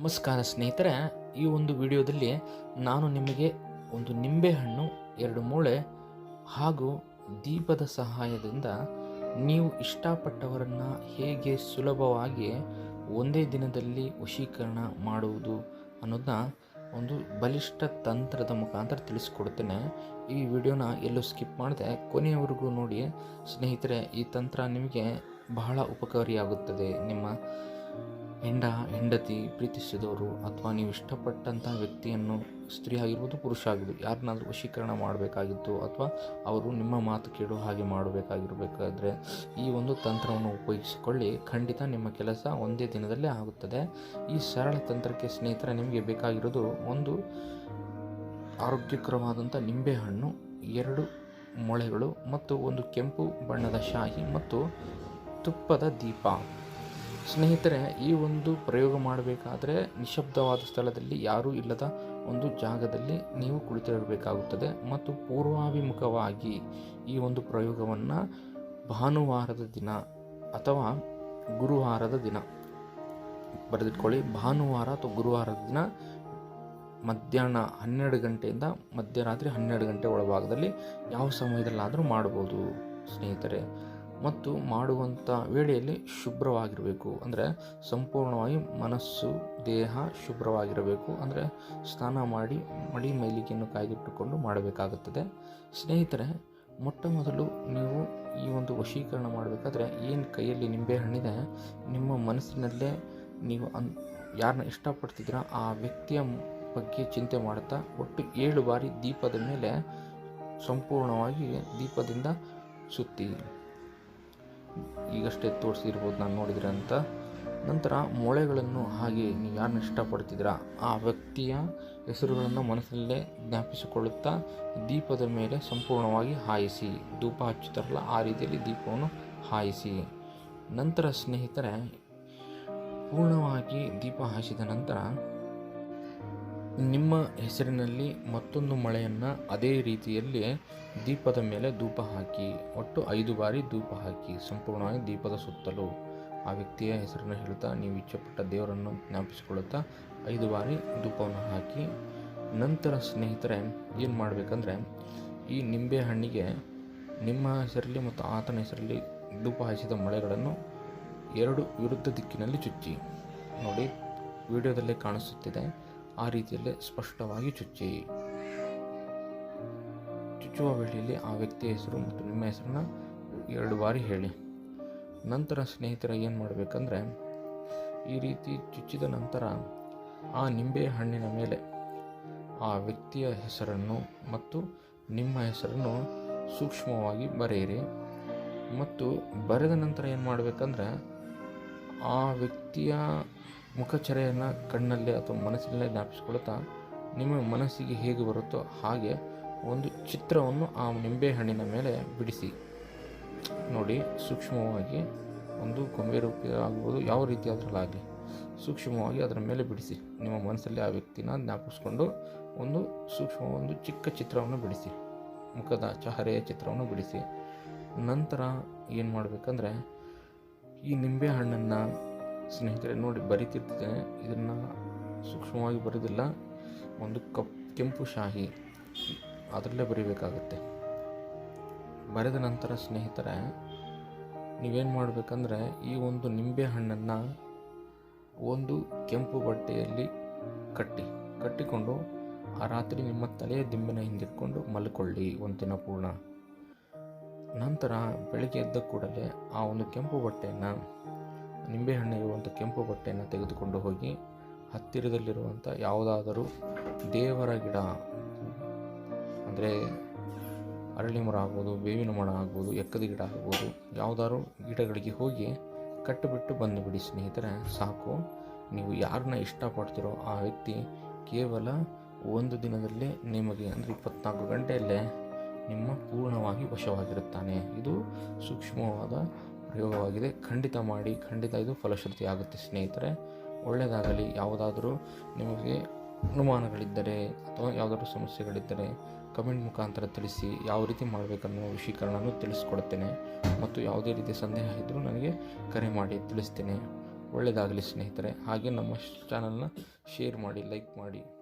ನಮಸ್ಕಾರ ಸ್ನೇಹಿತರೆ, ಈ ಒಂದು ವಿಡಿಯೋದಲ್ಲಿ ನಾನು ನಿಮಗೆ ಒಂದು ನಿಂಬೆಹಣ್ಣು, ಎರಡು ಮೂಳೆ ಹಾಗೂ ದೀಪದ ಸಹಾಯದಿಂದ ನೀವು ಇಷ್ಟಪಟ್ಟವರನ್ನು ಹೇಗೆ ಸುಲಭವಾಗಿ ಒಂದೇ ದಿನದಲ್ಲಿ ವಶೀಕರಣ ಮಾಡುವುದು ಅನ್ನೋದನ್ನ ಒಂದು ಬಲಿಷ್ಠ ತಂತ್ರದ ಮುಖಾಂತರ ತಿಳಿಸ್ಕೊಡ್ತೇನೆ. ಈ ವಿಡಿಯೋನ ಎಲ್ಲೂ ಸ್ಕಿಪ್ ಮಾಡದೆ ಕೊನೆಯವರೆಗೂ ನೋಡಿ. ಸ್ನೇಹಿತರೆ, ಈ ತಂತ್ರ ನಿಮಗೆ ಬಹಳ ಉಪಕಾರಿಯಾಗುತ್ತದೆ. ನಿಮ್ಮ ಹೆಂಡ, ಹೆಂಡತಿ, ಪ್ರೀತಿಸಿದವರು ಅಥವಾ ನೀವು ಇಷ್ಟಪಟ್ಟಂಥ ವ್ಯಕ್ತಿಯನ್ನು ಸ್ತ್ರೀ ಆಗಿರ್ಬೋದು ಪುರುಷ ಆಗಿರ್ಬೋದು, ಯಾರನ್ನಾದ್ರೂ ವಶೀಕರಣ ಮಾಡಬೇಕಾಗಿತ್ತು ಅಥವಾ ಅವರು ನಿಮ್ಮ ಮಾತು ಕೇಳೋ ಹಾಗೆ ಮಾಡಬೇಕಾಗಿರಬೇಕಾದ್ರೆ ಈ ಒಂದು ತಂತ್ರವನ್ನು ಉಪಯೋಗಿಸಿಕೊಳ್ಳಿ. ಖಂಡಿತ ನಿಮ್ಮ ಕೆಲಸ ಒಂದೇ ದಿನದಲ್ಲೇ ಆಗುತ್ತದೆ. ಈ ಸರಳ ತಂತ್ರಕ್ಕೆ ಸ್ನೇಹಿತರೆ, ನಿಮಗೆ ಬೇಕಾಗಿರೋದು ಒಂದು ಆರೋಗ್ಯಕರವಾದಂಥ ನಿಂಬೆಹಣ್ಣು, ಎರಡು ಮೊಳೆಗಳು ಮತ್ತು ಒಂದು ಕೆಂಪು ಬಣ್ಣದ ಶಾಹಿ ಮತ್ತು ತುಪ್ಪದ ದೀಪ. ಸ್ನೇಹಿತರೆ, ಈ ಒಂದು ಪ್ರಯೋಗ ಮಾಡಬೇಕಾದ್ರೆ ನಿಶಬ್ದವಾದ ಸ್ಥಳದಲ್ಲಿ ಯಾರೂ ಇಲ್ಲದ ಒಂದು ಜಾಗದಲ್ಲಿ ನೀವು ಕುಳಿತಿರಬೇಕಾಗುತ್ತದೆ. ಮತ್ತು ಪೂರ್ವಾಭಿಮುಖವಾಗಿ ಈ ಒಂದು ಪ್ರಯೋಗವನ್ನು ಭಾನುವಾರದ ದಿನ ಅಥವಾ ಗುರುವಾರದ ದಿನ, ಬರೆದಿಟ್ಕೊಳ್ಳಿ. ಭಾನುವಾರ ಅಥವಾ ಗುರುವಾರದ ದಿನ ಮಧ್ಯಾಹ್ನ ಹನ್ನೆರಡು ಗಂಟೆಯಿಂದ ಮಧ್ಯರಾತ್ರಿ ಹನ್ನೆರಡು ಗಂಟೆ ಒಳಭಾಗದಲ್ಲಿ ಯಾವ ಸಮಯದಲ್ಲಾದರೂ ಮಾಡ್ಬೋದು ಸ್ನೇಹಿತರೆ. ಮತ್ತು ಮಾಡುವಂಥ ವೇಳೆಯಲ್ಲಿ ಶುಭ್ರವಾಗಿರಬೇಕು. ಅಂದರೆ ಸಂಪೂರ್ಣವಾಗಿ ಮನಸ್ಸು, ದೇಹ ಶುಭ್ರವಾಗಿರಬೇಕು. ಅಂದರೆ ಸ್ನಾನ ಮಾಡಿ ಮಡಿ ಮೈಲಿಗೆಯನ್ನು ಕಾಯ್ದಿಟ್ಟುಕೊಂಡು ಮಾಡಬೇಕಾಗುತ್ತದೆ. ಸ್ನೇಹಿತರೆ, ಮೊಟ್ಟ ಮೊದಲು ನೀವು ಈ ಒಂದು ವಶೀಕರಣ ಮಾಡಬೇಕಾದ್ರೆ ಏನು ಕೈಯಲ್ಲಿ ನಿಂಬೆಹಣ್ಣಿದೆ ನಿಮ್ಮ ಮನಸ್ಸಿನಲ್ಲೇ ನೀವು ಅನ್ ಯಾರನ್ನ ಇಷ್ಟಪಡ್ತಿದ್ದೀರ, ಆ ವ್ಯಕ್ತಿಯ ಬಗ್ಗೆ ಚಿಂತೆ ಮಾಡುತ್ತಾ, ಒಟ್ಟು ಏಳು ಬಾರಿ ದೀಪದ ಮೇಲೆ ಸಂಪೂರ್ಣವಾಗಿ ದೀಪದಿಂದ ಸುತ್ತಿ. ಈಗಷ್ಟೇ ತೋರಿಸಿರ್ಬೋದು ನಾನು ನೋಡಿದ್ರೆ ಅಂತ. ನಂತರ ಮೊಳೆಗಳನ್ನು ಹಾಗೆ ನೀವು ಯಾರನ್ನ ಇಷ್ಟಪಡ್ತಿದ್ದೀರಾ? ಆ ವ್ಯಕ್ತಿಯ ಹೆಸರುಗಳನ್ನು ಮನಸ್ಸಲ್ಲೇ ಜ್ಞಾಪಿಸಿಕೊಳ್ಳುತ್ತಾ ದೀಪದ ಮೇಲೆ ಸಂಪೂರ್ಣವಾಗಿ ಹಾಯಿಸಿ. ಧೂಪ ಹಚ್ಚುತ್ತಾರಲ್ಲ, ಆ ರೀತಿಯಲ್ಲಿ ದೀಪವನ್ನು ಹಾಯಿಸಿ. ನಂತರ ಸ್ನೇಹಿತರೆ, ಪೂರ್ಣವಾಗಿ ದೀಪ ಹಾಯಿಸಿದ ನಂತರ ನಿಮ್ಮ ಹೆಸರಿನಲ್ಲಿ ಮತ್ತೊಂದು ಮಳೆಯನ್ನು ಅದೇ ರೀತಿಯಲ್ಲಿ ದೀಪದ ಮೇಲೆ ಧೂಪ ಹಾಕಿ, ಒಟ್ಟು ಐದು ಬಾರಿ ಧೂಪ ಹಾಕಿ, ಸಂಪೂರ್ಣವಾಗಿ ದೀಪದ ಸುತ್ತಲೂ ಆ ವ್ಯಕ್ತಿಯ ಹೆಸರನ್ನು ಹೇಳ್ತಾ ನೀವು ಇಚ್ಛೆಪಟ್ಟ ದೇವರನ್ನು ಜ್ಞಾಪಿಸಿಕೊಳ್ಳುತ್ತಾ, ಐದು ಬಾರಿ ಧೂಪವನ್ನು ಹಾಕಿ, ನಂತರ ಸ್ನೇಹಿತರೆ, ಏನು ಮಾಡಬೇಕಂದ್ರೆ, ಈ ನಿಂಬೆ ಹಣ್ಣಿಗೆ ನಿಮ್ಮ ಹೆಸರಲ್ಲಿ ಮತ್ತು ಆತನ ಹೆಸರಲ್ಲಿ ಧೂಪ ಹಾಯಿಸಿದ ಮಳೆಗಳನ್ನು ಎರಡು ವಿರುದ್ಧ ದಿಕ್ಕಿನಲ್ಲಿ ಚುಚ್ಚಿ. ನೋಡಿ, ವಿಡಿಯೋದಲ್ಲೇ ಕಾಣಿಸುತ್ತಿದೆ. ಆ ರೀತಿಯಲ್ಲಿ ಸ್ಪಷ್ಟವಾಗಿ ಚುಚ್ಚಿ. ಚುಚ್ಚುವ ವೇಳೆಯಲ್ಲಿ ಆ ವ್ಯಕ್ತಿಯ ಹೆಸರು ಮತ್ತು ನಿಮ್ಮ ಹೆಸರನ್ನ ಎರಡು ಬಾರಿ ಹೇಳಿ. ನಂತರ ಸ್ನೇಹಿತರ ಏನು ಮಾಡಬೇಕಂದ್ರೆ, ಈ ರೀತಿ ಚುಚ್ಚಿದ ನಂತರ ಆ ನಿಂಬೆ ಹಣ್ಣಿನ ಮೇಲೆ ಆ ವ್ಯಕ್ತಿಯ ಹೆಸರನ್ನು ಮತ್ತು ನಿಮ್ಮ ಹೆಸರನ್ನು ಸೂಕ್ಷ್ಮವಾಗಿ ಬರೆಯಿರಿ. ಮತ್ತು ಬರೆದ ನಂತರ ಏನು ಮಾಡಬೇಕಂದ್ರೆ, ಆ ವ್ಯಕ್ತಿಯ ಮುಖಚರೆಯನ್ನು ಕಣ್ಣಲ್ಲೇ ಅಥವಾ ಮನಸ್ಸಿನಲ್ಲೇ ಜ್ಞಾಪಿಸ್ಕೊಳ್ತಾ ನಿಮ್ಮ ಮನಸ್ಸಿಗೆ ಹೇಗೆ ಬರುತ್ತೋ ಹಾಗೆ ಒಂದು ಚಿತ್ರವನ್ನು ಆ ನಿಂಬೆಹಣ್ಣಿನ ಮೇಲೆ ಬಿಡಿಸಿ. ನೋಡಿ, ಸೂಕ್ಷ್ಮವಾಗಿ ಒಂದು ಗೊಂಬೆ ರೂಪ ಆಗ್ಬೋದು, ಯಾವ ರೀತಿ ಅದರಲ್ಲಾಗಲಿ ಸೂಕ್ಷ್ಮವಾಗಿ ಅದರ ಮೇಲೆ ಬಿಡಿಸಿ. ನಿಮ್ಮ ಮನಸ್ಸಲ್ಲಿ ಆ ವ್ಯಕ್ತಿನ ಜ್ಞಾಪಿಸ್ಕೊಂಡು ಒಂದು ಸೂಕ್ಷ್ಮ ಒಂದು ಚಿಕ್ಕ ಚಿತ್ರವನ್ನು ಬಿಡಿಸಿ. ಮುಖದ ಚಹರೆಯ ಚಿತ್ರವನ್ನು ಬಿಡಿಸಿ. ನಂತರ ಏನು ಮಾಡಬೇಕಂದ್ರೆ, ಈ ನಿಂಬೆ ಹಣ್ಣನ್ನು ಸ್ನೇಹಿತರೆ, ನೋಡಿ ಬರಿತಿರ್ತೇನೆ ಇದನ್ನು ಸೂಕ್ಷ್ಮವಾಗಿ ಬರೋದಿಲ್ಲ. ಒಂದು ಕಪ್ ಕೆಂಪು ಶಾಹಿ. ಅದರಲ್ಲೇ ಬರಿಬೇಕಾಗುತ್ತೆ. ಬರೆದ ನಂತರ ಸ್ನೇಹಿತರೆ, ನೀವೇನು ಮಾಡಬೇಕಂದ್ರೆ, ಈ ಒಂದು ನಿಂಬೆ ಹಣ್ಣನ್ನು ಒಂದು ಕೆಂಪು ಬಟ್ಟೆಯಲ್ಲಿ ಕಟ್ಟಿ, ಕಟ್ಟಿಕೊಂಡು ಆ ರಾತ್ರಿ ನಿಮ್ಮ ತಲೆಯ ದಿಂಬಿನ ಹಿಂದಿಟ್ಕೊಂಡು ಮಲ್ಕೊಳ್ಳಿ ಒಂದು ದಿನ ಪೂರ್ಣ. ನಂತರ ಬೆಳಿಗ್ಗೆ ಎದ್ದ ಕೂಡಲೇ ಆ ಒಂದು ಕೆಂಪು ಬಟ್ಟೆಯನ್ನು ನಿಂಬೆಹಣ್ಣು ಇರುವಂಥ ಕೆಂಪು ಬಟ್ಟೆಯನ್ನು ತೆಗೆದುಕೊಂಡು ಹೋಗಿ ಹತ್ತಿರದಲ್ಲಿರುವಂಥ ಯಾವುದಾದರೂ ದೇವರ ಗಿಡ, ಅಂದರೆ ಅರಳಿ ಮರ ಆಗ್ಬೋದು, ಬೇವಿನ ಮರ ಆಗ್ಬೋದು, ಎಕ್ಕದ ಗಿಡ ಆಗ್ಬೋದು, ಯಾವುದಾದ್ರು ಗಿಡಗಳಿಗೆ ಹೋಗಿ ಕಟ್ಟಿಬಿಟ್ಟು ಬಂದುಬಿಡಿ ಸ್ನೇಹಿತರೆ, ಸಾಕು. ನೀವು ಯಾರನ್ನ ಇಷ್ಟಪಡ್ತೀರೋ ಆ ವ್ಯಕ್ತಿ ಕೇವಲ ಒಂದು ದಿನದಲ್ಲೇ ನಿಮಗೆ, ಅಂದರೆ ಇಪ್ಪತ್ನಾಲ್ಕು ಗಂಟೆಯಲ್ಲೇ ನಿಮ್ಮ ಪೂರ್ಣವಾಗಿ ವಶವಾಗಿರುತ್ತಾನೆ. ಇದು ಸೂಕ್ಷ್ಮವಾದ ಪ್ರಯೋಗವಾಗಿದೆ. ಖಂಡಿತ ಮಾಡಿ, ಖಂಡಿತ ಇದು ಫಲಶ್ರುತಿ ಆಗುತ್ತೆ ಸ್ನೇಹಿತರೆ. ಒಳ್ಳೆಯದಾಗಲಿ, ಯಾವುದಾದರೂ ನಿಮಗೆ ಅನುಮಾನಗಳಿದ್ದರೆ ಅಥವಾ ಯಾವುದಾದ್ರೂ ಸಮಸ್ಯೆಗಳಿದ್ದರೆ ಕಮೆಂಟ್ ಮುಖಾಂತರ ತಿಳಿಸಿ ಯಾವ ರೀತಿ ಮಾಡಬೇಕನ್ನೋ ವಿಷೀಕರಣನೂ ತಿಳಿಸ್ಕೊಡ್ತೇನೆ. ಮತ್ತು ಯಾವುದೇ ರೀತಿಯ ಸಂದೇಹ ಇದ್ದರೂ ನನಗೆ ಕರೆ ಮಾಡಿ ತಿಳಿಸ್ತೇನೆ. ಒಳ್ಳೆಯದಾಗಲಿ ಸ್ನೇಹಿತರೆ. ಹಾಗೆ ನಮ್ಮ ಚಾನಲ್ನ ಶೇರ್ ಮಾಡಿ, ಲೈಕ್ ಮಾಡಿ.